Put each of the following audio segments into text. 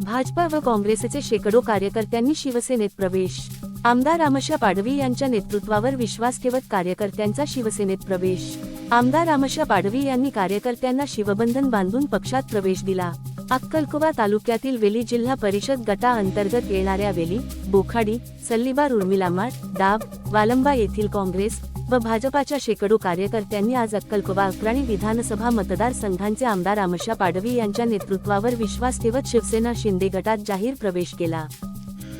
भाजपा व काँग्रेसचे शेकडो कार्यकर्त्यांनी शिवसेनेत प्रवेश. आमदार रामशा पाडवी यांच्या नेतृत्वावर विश्वास ठेवत कार्यकर्त्यांचा शिवसेनेत प्रवेश. आमदार रामशा पाडवी यांनी कार्यकर्त्यांना शिवबंधन बांधून पक्षात प्रवेश दिला. अक्कलकुवा तालुक्यातील वेली जिल्हा परिषद गटा अंतर्गत येणाऱ्या वेली बोखाडी सल्लीबार उर्मिलामाळ दाब वालंबा येथील काँग्रेस व भाजपाच्या शेकडो कार्यकर्त्यांनी आज अक्कलकुवा अक्राणी विधानसभा मतदारसंघांचे आमदार आमशा पाडवी यांच्या नेतृत्वावर विश्वास ठेवत शिवसेना शिंदे गटात जाहीर प्रवेश केला.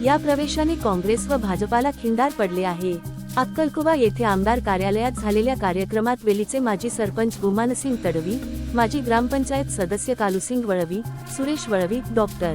या प्रवेशाने काँग्रेस व भाजपाला खिंडार पडले आहे. अक्कलकुवा येथे आमदार कार्यालयात झालेल्या कार्यक्रमात वेलीचे माजी सरपंच गुमानसिंग तडवी माजी ग्रामपंचायत सदस्य कालुसिंग वळवी सुरेश वळवी डॉक्टर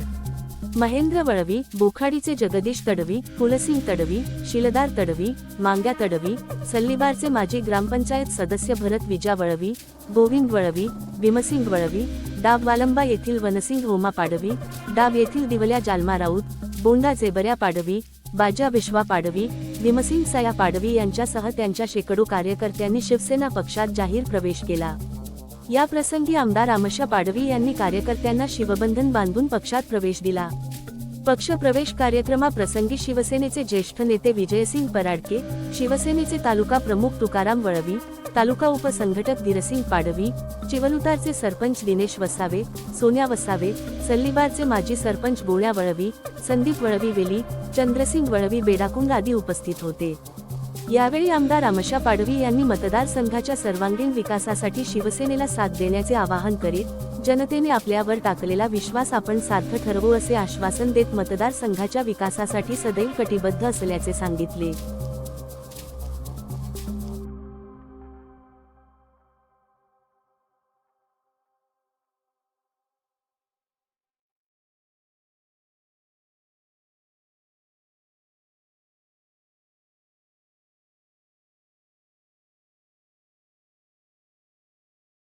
महेंद्र वळवी बोखाडीचे जगदीश तडवी फुलसिंग तडवी शिलदार तडवी मांग्या तडवी सल्लीबारचे माजी ग्रामपंचायत सदस्य भरत विजा वळवी गोविंद वळवी भीमसिंग वळवी डाब वालंबा येथील वनसिंग होमा पाडवी डाब येथील दिवल्या जालमा राऊत बोंडा जेबऱ्या पाडवी बाजा विश्वा पाडवी भीमसिंग सया पाडवी यांच्यासह त्यांच्या शेकडो कार्यकर्त्यांनी शिवसेना पक्षात जाहीर प्रवेश केला. या प्रसंगी आमदार आमशा पाडवी यांनी कार्यकर्त्यांना शिवबंधन बांधून पक्षात प्रवेश दिला. पक्ष प्रवेश कार्यक्रमाप्रसंगी शिवसेनेचे ज्येष्ठ नेते विजयसिंग पराडके शिवसेनेचे तालुका प्रमुख तुकाराम वळवी तालुका उपसंघटक धीरसिंग पाडवी चिवलुतारचे सरपंच दिनेश वसावे सोन्या वसावे सल्लीबारचे माजी सरपंच बोळ्या वळवी संदीप वळवी वेली चंद्रसिंग वळवी बेडाकुंग आदी उपस्थित होते. यावेळी आमदार आमशा पाडवी यांनी मतदारसंघाच्या सर्वांगीण विकासासाठी शिवसेनेला साथ देण्याचे आवाहन करीत जनतेने आपल्यावर टाकलेला विश्वास आपण सार्थ ठरवू असे आश्वासन देत मतदारसंघाच्या विकासासाठी सदैव कटिबद्ध असल्याचे सांगितले.